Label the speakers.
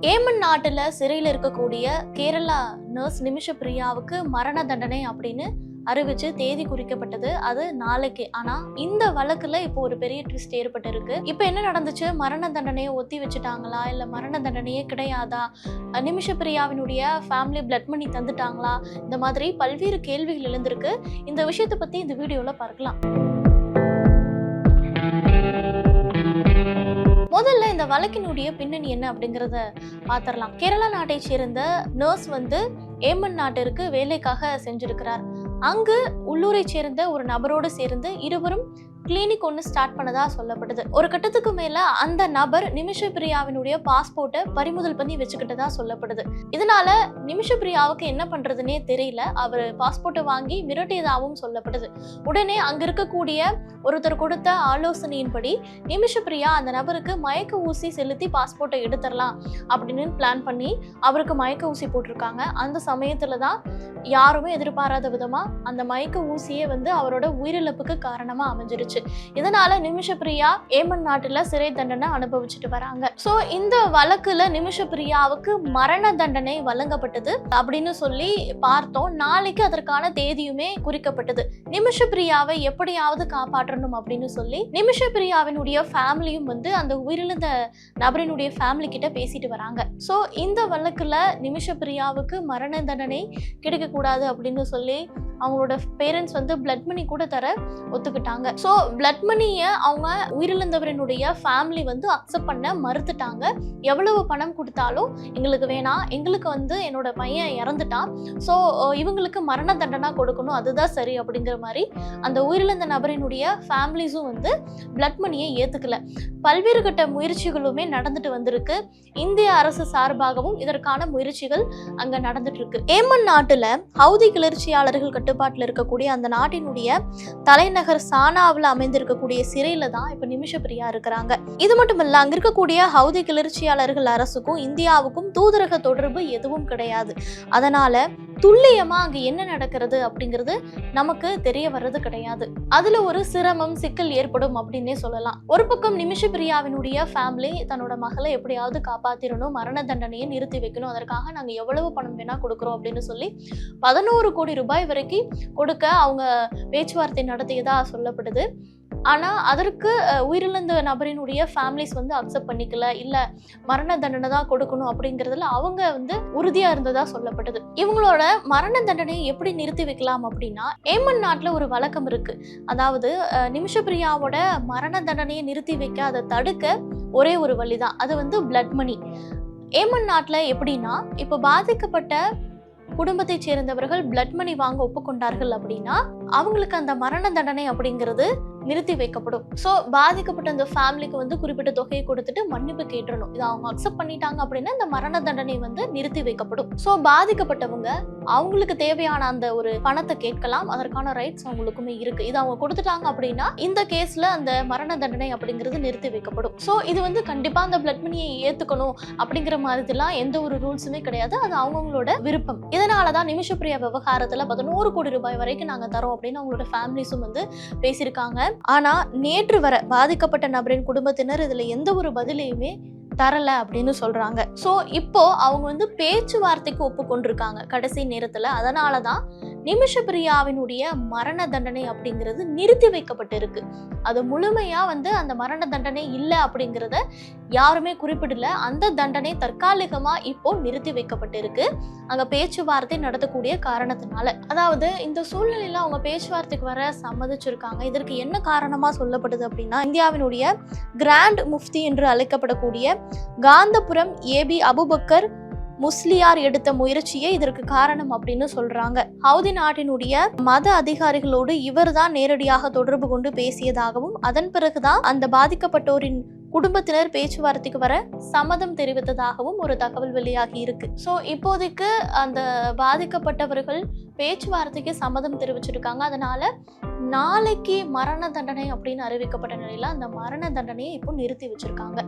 Speaker 1: Yemen நாட்டுல சிறையில் இருக்கக்கூடிய கேரளா நர்ஸ் நிமிஷ பிரியாவுக்கு மரண தண்டனை அப்படின்னு அறிவிச்சு தேதி குறிக்கப்பட்டது. அது நாளைக்கு. ஆனா இந்த வழக்குல இப்போ ஒரு பெரிய ட்விஸ்ட் ஏற்பட்டு இருக்கு இப்போ என்ன நடந்துச்சு? மரண தண்டனையை ஒத்தி வச்சுட்டாங்களா? இல்ல மரண தண்டனையே கிடையாதா? நிமிஷ பிரியாவினுடைய ஃபேமிலி பிளட் மணி தந்துட்டாங்களா? இந்த மாதிரி பல்வேறு கேள்விகள் எழுந்திருக்கு. இந்த விஷயத்தை பத்தி இந்த வீடியோல பார்க்கலாம். இந்த வழக்கினுடைய பின்னணி என்ன அப்படிங்கிறத பார்த்துடலாம் கேரளா நாட்டை சேர்ந்த நர்ஸ் வந்து ஏமன் நாட்டிற்கு வேலைக்காக செஞ்சிருக்கிறார் அங்கு உள்ளூரை சேர்ந்த ஒரு நபரோடு சேர்ந்து இருவரும் கிளினிக் ஒன்று ஸ்டார்ட் பண்ணதா சொல்லப்படுது. ஒரு கட்டத்துக்கு மேல அந்த நபர் நிமிஷ பிரியாவினுடைய பாஸ்போர்ட்டை பறிமுதல் பண்ணி வச்சுக்கிட்டதா சொல்லப்படுது. இதனால நிமிஷ பிரியாவுக்கு என்ன பண்றதுன்னே தெரியல. அவர் பாஸ்போர்ட்டை வாங்கி மிரட்டியதாகவும் சொல்லப்படுது. உடனே அங்க இருக்கக்கூடிய ஒருத்தர் கொடுத்த ஆலோசனையின்படி நிமிஷ பிரியா அந்த நபருக்கு மயக்க ஊசி செலுத்தி பாஸ்போர்ட்டை எடுத்துடலாம் அப்படின்னு பிளான் பண்ணி அவருக்கு மயக்க ஊசி போட்டிருக்காங்க. அந்த சமயத்துல தான் யாருமே எதிர்பாராத விதமா அந்த மயக்க ஊசியே வந்து அவரோட உயிரிழப்புக்கு காரணமா அமைஞ்சிருச்சு. இதனால நிமிஷ பிரியா ஏமன் நாட்டுல சிறை தண்டனை அனுபவிச்சுட்டு வராங்க. சோ இந்த வழக்குல நிமிஷ பிரியாவுக்கு மரண தண்டனை வழங்கப்பட்டது அப்படின்னு சொல்லி பார்த்தோம். நாளைக்கு அதற்கான தேதியுமே குறிக்கப்பட்டது. நிமிஷ பிரியாவை எப்படியாவது காப்பாற்றணும் அப்படின்னு சொல்லி நிமிஷ பிரியாவினுடைய ஃபேமிலியும் வந்து அந்த உயிரிழந்த நபரினுடைய ஃபேமிலி கிட்ட பேசிட்டு வராங்க. ஸோ இந்த வழக்குல நிமிஷ பிரியாவுக்கு மரண தண்டனை கிடைக்கக்கூடாது அப்படின்னு சொல்லி அவங்களோட பேரண்ட்ஸ் வந்து பிளட் மணி கூட தர ஒத்துக்கிட்டாங்க. ஸோ பிளட் மணியை அவங்க உயிரிழந்தவரினுடைய ஃபேமிலி வந்து அக்செப்ட் பண்ண மறுத்துட்டாங்க. எவ்வளவு பணம் கொடுத்தாலும் எங்களுக்கு வேணாம். எங்களுக்கு வந்து என்னோட பையன் இறந்துட்டான். ஸோ இவங்களுக்கு மரண தண்டனை கொடுக்கணும். அதுதான் சரி அப்படிங்கிற மாதிரி அந்த உயிரிழந்த நபரினுடைய ஃபேமிலிஸும் வந்து பிளட் மணியை ஏற்றுக்கல பல்வேறு கட்ட முயற்சிகளுமே நடந்துட்டு வந்திருக்கு. இந்திய அரசு சார்பாகவும் இதற்கான முயற்சிகள் அங்கே நடந்துட்டு இருக்கு. ஏமன் நாட்டில் ஹவுதி கிளர்ச்சியாளர்கள் கட்டுப்பாட்டில் இருக்கக்கூடிய அந்த நாட்டினுடைய தலைநகர் சானாவில் அமைந்திருக்கக்கூடிய சிறையில தான் இப்ப நிமிஷப்பிரியா இருக்கிறாங்க. இது மட்டும் இல்ல அங்க இருக்கக்கூடிய ஹவுதி கிளர்ச்சியாளர்கள் அரசுக்கும் இந்தியாவுக்கும் தூதரக தொடர்பு எதுவும் கிடையாது. அதனால துல்லியமாக அங்கே என்ன நடக்கிறது அப்படிங்கிறது நமக்கு தெரிய வர்றது கிடையாது. அதில் ஒரு சிரமம் சிக்கல் ஏற்படும் அப்படின்னே சொல்லலாம். ஒரு பக்கம் நிமிஷ பிரியாவினுடைய ஃபேமிலி தன்னோட மகளை எப்படியாவது காப்பாற்றிடணும் மரண தண்டனையை நிறுத்தி வைக்கணும். அதற்காக நாங்கள் எவ்வளவு பணம் வேணால் கொடுக்குறோம் அப்படின்னு சொல்லி பதினோரு கோடி ரூபாய் வரைக்கும் கொடுக்க அவங்க பேச்சுவார்த்தை நடத்தியதாக சொல்லப்படுது. ஆனால் அதற்கு உயிரிழந்த நபரினுடைய ஃபேமிலிஸ் வந்து அக்செப்ட் பண்ணிக்கல இல்லை மரண தண்டனை தான் கொடுக்கணும் அப்படிங்கிறதுல அவங்க வந்து உறுதியாக இருந்ததா சொல்லப்பட்டது. இவங்களோட மரண தண்டனையை எப்படி நிறுத்தி வைக்கலாம் அப்படின்னா ஏமன் நாட்டில் ஒரு வழக்கம் இருக்குது அதாவது நிமிஷப்பிரியாவோட மரண தண்டனையை நிறுத்தி வைக்க அதை தடுக்க ஒரே ஒரு வழி தான் அது வந்து பிளட் மணி ஏமன் நாட்டில் எப்படின்னா இப்போ பாதிக்கப்பட்ட குடும்பத்தைச் சேர்ந்தவர்கள் பிளட் மணி வாங்க ஒப்புக்கொண்டார்கள் அப்படின்னா அவங்களுக்கு அந்த மரண தண்டனை அப்படிங்கிறது நிறுத்தி வைக்கப்படும். ஸோ பாதிக்கப்பட்ட அந்த ஃபேமிலிக்கு வந்து குறிப்பிட்ட தொகையை கொடுத்துட்டு மன்னிப்பு கேட்டுடணும் இதை அவங்க அக்செப்ட் பண்ணிட்டாங்க அப்படின்னா இந்த மரண தண்டனை வந்து நிறுத்தி வைக்கப்படும். ஸோ பாதிக்கப்பட்டவங்க அவங்களுக்கு தேவையான அந்த ஒரு பணத்தை கேட்கலாம். அதற்கான ரைட்ஸ் அவங்களுக்குமே இருக்கு. இது அவங்க கொடுத்துட்டாங்க அப்படின்னா இந்த கேஸ்ல அந்த மரண தண்டனை அப்படிங்கிறது நிறுத்தி வைக்கப்படும். ஸோ இது வந்து கண்டிப்பா அந்த பிளட் மணியை ஏத்துக்கணும் அப்படிங்கிற மாதிரிலாம் எந்த ஒரு ரூல்ஸுமே கிடையாது. அது அவங்கவுங்களோட விருப்பம். இதனாலதான் நிமிஷப்பிரியா விவகாரத்துல பதினோரு கோடி ரூபாய் வரைக்கும் நாங்க தரோம் அப்படின்னு அவங்களோட ஃபேமிலிஸும் வந்து பேசியிருக்காங்க. ஆனா நேற்று வர பாதிக்கப்பட்ட நபரின் குடும்பத்தினர் இதுல எந்த ஒரு பதிலையுமே தரல அப்படின்னு சொல்றாங்க. ஸோ இப்போ அவங்க வந்து பேச்சுவார்த்தைக்கு ஒப்புக்கொண்டிருக்காங்க கடைசி நேரத்துல. அதனால தான் நிமிஷ பிரியாவினுடைய மரண தண்டனை அப்படிங்கிறது நிறுத்தி வைக்கப்பட்டிருக்கு. அது முழுமையா வந்து அந்த மரண தண்டனை இல்லை அப்படிங்கிறத யாருமே குறிப்பிடல. அந்த தண்டனை தற்காலிகமா இப்போ நிறுத்தி வைக்கப்பட்டிருக்கு. அங்க பேச்சுவார்த்தை நடத்தக்கூடிய காரணத்தினால. அதாவது இந்த சூழ்நிலையில அவங்க பேச்சுவார்த்தைக்கு வர சம்மதிச்சிருக்காங்க. இதற்கு என்ன காரணமா சொல்லப்படுது அப்படின்னா இந்தியாவினுடைய கிராண்ட் முஃப்தி என்று அழைக்கப்படக்கூடிய காந்தபுரம் ஏபி அபுபக்கர் முஸ்லியார் எடுத்த முயற்சியே இதற்கு காரணம் அப்படின்னு சொல்றாங்க. ஹவுதி நாட்டினுடைய மத அதிகாரிகளோடு இவர்தான் நேரடியாக தொடர்பு கொண்டு பேசியதாகவும் அதன் பிறகுதான் அந்த பாதிக்கப்பட்டோரின் குடும்பத்தினர் பேச்சுவார்த்தைக்கு வர சம்மதம் தெரிவித்ததாகவும் ஒரு தகவல் வெளியாகி இருக்கு. ஸோ இப்போதைக்கு அந்த பாதிக்கப்பட்டவர்கள் பேச்சுவார்த்தைக்கு சம்மதம் தெரிவிச்சிருக்காங்க. அதனால நாளைக்கு மரண தண்டனை அப்படின்னு அறிவிக்கப்பட்ட நிலையில அந்த மரண தண்டனையை இப்போ நிறுத்தி வச்சிருக்காங்க.